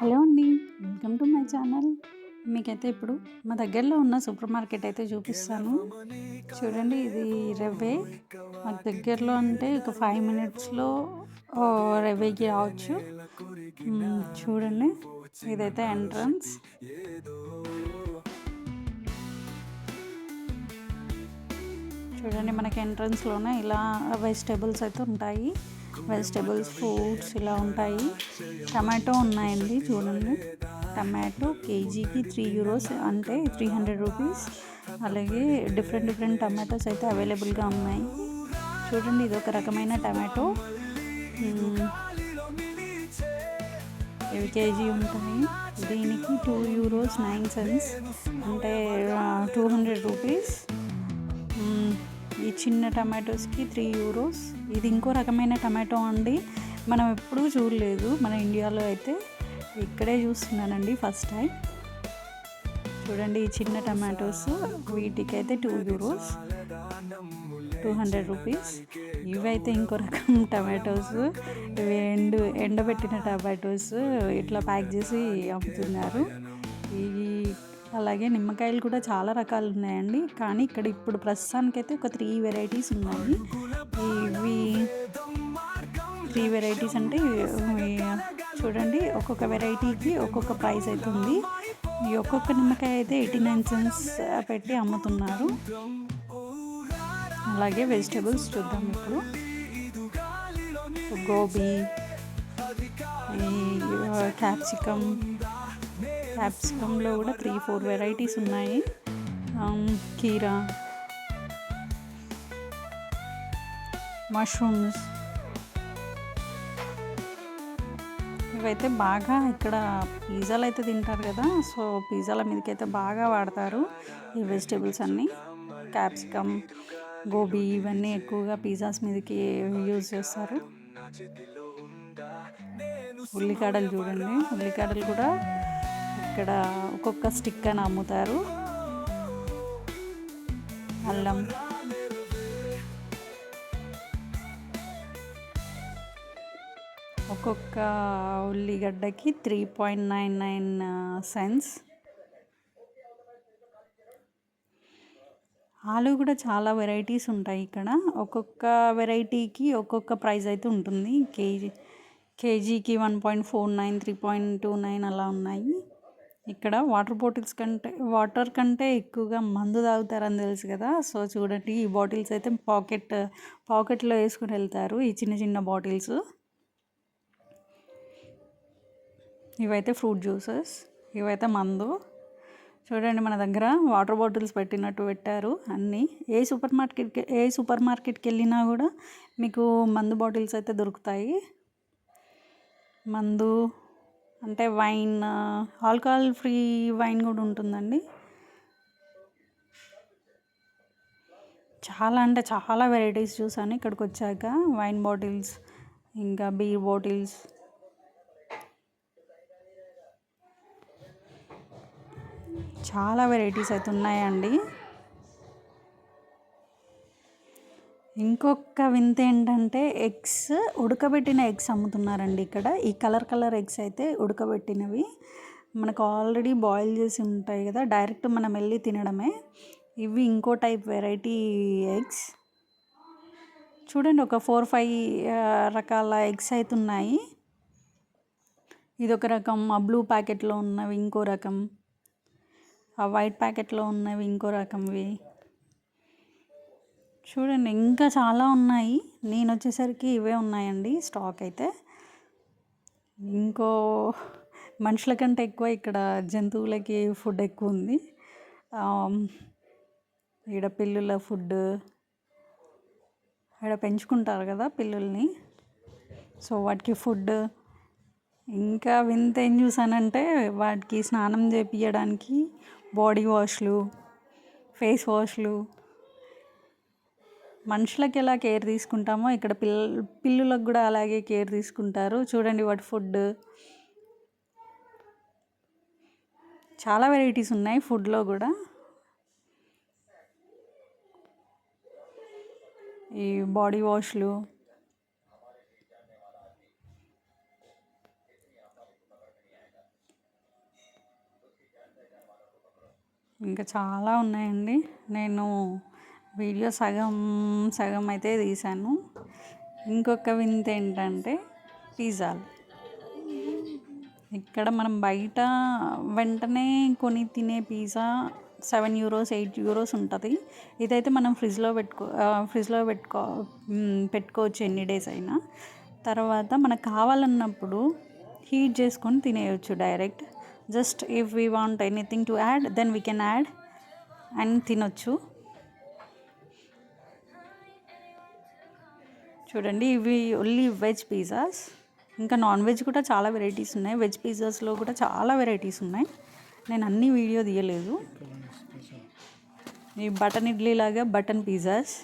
Hello అండి welcome to my channel. మీకైతే ఇప్పుడు మా దగ్గరలో ఉన్న సూపర్ మార్కెట్ అయితే చూపిస్తాను. చూడండి ఇది రవ్వే. మాకు దగ్గరలో అంటే ఒక ఫైవ్ మినిట్స్లో రవ్వేకి రావచ్చు. చూడండి ఇదైతే ఎంట్రన్స్. చూడండి మనకి ఎంట్రన్స్లోనే ఇలా వెజిటేబుల్స్ అయితే ఉంటాయి. వెజిటేబుల్స్ ఫ్రూట్స్ ఇలా ఉంటాయి. టమాటో ఉన్నాయండి చూడండి. టమాటో కేజీకి త్రీ యూరోస్ అంటే త్రీ హండ్రెడ్ రూపీస్. అలాగే డిఫరెంట్ డిఫరెంట్ టమాటోస్ అయితే అవైలబుల్గా ఉన్నాయి. చూడండి ఇది ఒక రకమైన టమాటో. ఇవి కేజీ ఉంటాయి. దీనికి టూ యూరోస్ నైన్ సెన్స్ అంటే టూ హండ్రెడ్ రూపీస్. చిన్న టమాటోస్కి త్రీ యూరోస్. ఇది ఇంకో రకమైన టమాటో అండి. మనం ఎప్పుడూ చూడలేదు. మన ఇండియాలో అయితే ఇక్కడే చూస్తున్నానండి ఫస్ట్ టైం. చూడండి ఈ చిన్న టమాటోస్. వీటికి అయితే two euros. Two hundred rupees. ఇవైతే ఇంకో రకం టమాటోస్. ఇవి ఎండు ఎండబెట్టిన టమాటోస్. ఇట్లా ప్యాక్ చేసి అమ్ముతున్నారు. ఇవి అలాగే నిమ్మకాయలు కూడా చాలా రకాలు ఉన్నాయండి. కానీ ఇక్కడ ఇప్పుడు ప్రస్తుతానికైతే ఒక త్రీ వెరైటీస్ ఉన్నాయి. ఇవి త్రీ వెరైటీస్ అంటే చూడండి ఒక్కొక్క వెరైటీకి ఒక్కొక్క ప్రైస్ అయితే ఉంది ఈ ఒక్కొక్క నిమ్మకాయ అయితే ఎయిటీ నైన్ సెన్స్ పెట్టి అమ్ముతున్నారు. అలాగే వెజిటేబుల్స్ చూద్దాం ఇప్పుడు. గోబీ క్యాప్సికమ్ క్యాప్సికంలో కూడా త్రీ ఫోర్ వెరైటీస్ ఉన్నాయి. Um, కీరా. మష్రూమ్స్ ఇవైతే బాగా ఇక్కడ పిజ్జాలు అయితే తింటారు కదా సో పిజ్జాల మీదకి అయితే బాగా వాడతారు ఈ వెజిటేబుల్స్ అన్నీ. క్యాప్సికమ్ గోబీ ఇవన్నీ ఎక్కువగా పిజ్జాస్ మీదకి యూజ్ చేస్తారు. ఉల్లికాడలు చూడండి. ఉల్లికాడలు కూడా ఇక్కడ ఒక్కొక్క స్టిక్ అని అమ్ముతారు. అల్లం. ఒక్కొక్క ఉల్లిగడ్డకి three point nine nine cents ఆలు కూడా చాలా వెరైటీస్ ఉంటాయి ఇక్కడ. ఒక్కొక్క వెరైటీకి ఒక్కొక్క ప్రైస్ అయితే ఉంటుంది. కేజీ కేజీకి one point four nine three point two nine అలా ఉన్నాయి. ఇక్కడ వాటర్ బాటిల్స్ కంటే వాటర్ కంటే ఎక్కువగా మందు తాగుతారని తెలుసు కదా. సో చూడండి ఈ బాటిల్స్ అయితే పాకెట్ పాకెట్లో వేసుకుని వెళ్తారు ఈ చిన్న చిన్న బాటిల్స్ ఇవైతే ఫ్రూట్ జ్యూసెస్ ఇవైతే మందు. చూడండి మన దగ్గర వాటర్ బాటిల్స్ పెట్టినట్టు పెట్టారు అన్నీ. ఏ సూపర్ మార్కెట్కి ఏ సూపర్ మార్కెట్కి వెళ్ళినా కూడా మీకు మందు బాటిల్స్ అయితే దొరుకుతాయి. మందు అంటే వైన్ ఆల్కహాల్ ఫ్రీ వైన్ కూడా ఉంటుందండి. చాలా అంటే చాలా వెరైటీస్ చూసాను ఇక్కడికి వచ్చాక వైన్ బాటిల్స్ ఇంకా బీర్ బాటిల్స్. చాలా వెరైటీస్ అయితే ఉన్నాయండి. ఇంకొక వింత ఏంటంటే ఎగ్స్ ఉడకబెట్టిన ఎగ్స్ అమ్ముతున్నారండి ఇక్కడ. ఈ కలర్ కలర్ ఎగ్స్ అయితే ఉడకబెట్టినవి. మనకు ఆల్రెడీ బాయిల్ చేసి ఉంటాయి కదా డైరెక్ట్ మనం వెళ్ళి తినడమే. ఇవి ఇంకో టైప్ వెరైటీ ఎగ్స్. చూడండి ఒక ఫోర్ ఫైవ్ రకాల ఎగ్స్ అయితే ఉన్నాయి. ఇది ఒక రకం ఆ బ్లూ ప్యాకెట్లో ఉన్నవి ఇంకో రకం. ఆ వైట్ ప్యాకెట్లో ఉన్నవి ఇంకో రకంవి. చూడండి ఇంకా చాలా ఉన్నాయి. నేను వచ్చేసరికి ఇవే ఉన్నాయండి స్టాక్ అయితే. ఇంకో మనుషుల కంటే ఎక్కువ ఇక్కడ జంతువులకి ఫుడ్ ఎక్కువ ఉంది. ఈడ పిల్లుల ఫుడ్ ఈడ పెంచుకుంటారు కదా పిల్లుల్ని. సో వాటికి ఫుడ్ ఇంకా వింత ఏం చూసానంటే వాటికి స్నానం చేపించడానికి బాడీ వాష్లు ఫేస్ వాష్లు మనుషులకి ఎలా కేర్ తీసుకుంటామో ఇక్కడ పిల్ల పిల్లులకు కూడా అలాగే కేర్ తీసుకుంటారు. చూడండి వాటి ఫుడ్. చాలా వెరైటీస్ ఉన్నాయి ఫుడ్లో కూడా. ఈ బాడీ వాష్లు. ఇంకా చాలా ఉన్నాయండి. నేను వీడియో సగం సగం అయితే తీశాను ఇంకొక వింత ఏంటంటే పిజ్జాలు. ఇక్కడ మనం బయట వెంటనే కొని తినే pizza seven euros eight euros ఉంటుంది. ఇదైతే మనం ఫ్రిడ్జ్లో పెట్టుకో ఫ్రిడ్జ్లో పెట్టుకో పెట్టుకోవచ్చు ఎన్ని డేస్ అయినా. తర్వాత మనకు కావాలన్నప్పుడు హీట్ చేసుకొని తినేయచ్చు direct. Just if we want anything to add then we can add and తినొచ్చు. చూడండి ఇవి ఓన్లీ వెజ్ పిజ్జాస్. ఇంకా నాన్ వెజ్ కూడా చాలా వెరైటీస్ ఉన్నాయి. వెజ్ పిజ్జాస్లో కూడా చాలా వెరైటీస్ ఉన్నాయి. నేను అన్ని వీడియో తీయలేదు. ఈ బటన్ ఇడ్లీ లాగా బటన్ పిజ్జాస్.